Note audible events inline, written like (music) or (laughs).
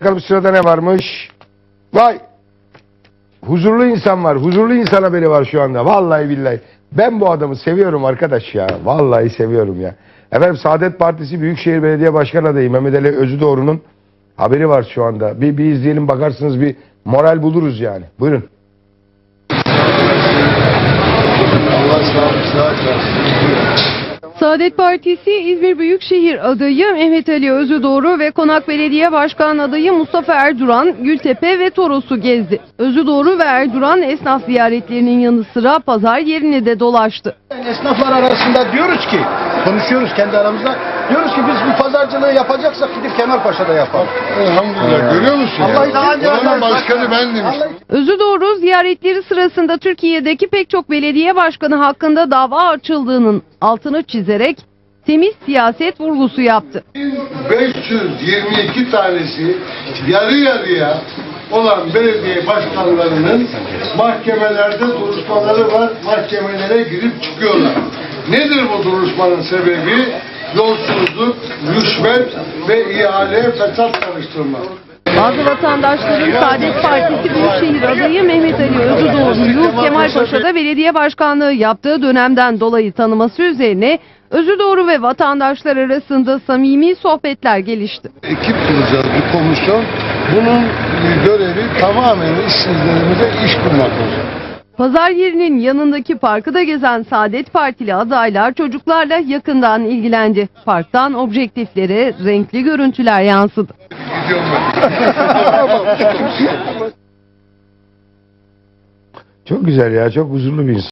Bakalım sırada ne varmış? Vay! Huzurlu insan var. Huzurlu insan haberi var şu anda. Vallahi billahi. Ben bu adamı seviyorum arkadaş ya. Vallahi seviyorum ya. Efendim Saadet Partisi Büyükşehir Belediye Başkan adayı Mehmet Ali Özüdoğru'nun haberi var şu anda. Bir, bir izleyelim bakarsınız bir moral buluruz yani. Buyurun. Saadet Partisi İzmir Büyükşehir adayı Mehmet Ali Özüdoğru ve Konak Belediye Başkan adayı Mustafa Erduran, Gültepe ve Toros'u gezdi. Özüdoğru ve Erduran esnaf ziyaretlerinin yanı sıra pazar yerini de dolaştı. Esnaflar arasında diyoruz ki, konuşuyoruz kendi aramızda. Diyoruz ki biz bu pazarcılığı yapacaksak gidip Kemalpaşa'da yapalım. Elhamdülillah görüyor musun? Allah ya? daha önce zaten- başkanı ben demiştim. Özüdoğru ziyaretleri sırasında Türkiye'deki pek çok belediye başkanı hakkında dava açıldığının altını çizerek temiz siyaset vurgusu yaptı. 522 tanesi yarı yarıya olan belediye başkanlarının mahkemelerde duruşmaları var. Mahkemelere girip çıkıyorlar. Nedir bu duruşmanın sebebi? Yolsuzluk, rüşvet ve ihale fesat karıştırma. Bazı vatandaşların Saadet Partisi Büyükşehir adayı Mehmet Ali Özüdoğru'yu Kemalpaşa'da belediye başkanlığı yaptığı dönemden dolayı tanıması üzerine Özüdoğru ve vatandaşlar arasında samimi sohbetler gelişti. Ekip kuracağız bir komisyon. Bunun görevi tamamen işsizlerimize iş kurmak olacak. Pazar yerinin yanındaki parkı gezen Saadet Partili adaylar çocuklarla yakından ilgilendi. Parktan objektiflere renkli görüntüler yansıdı. (laughs) Çok güzel ya. Çok huzurlu bir insan.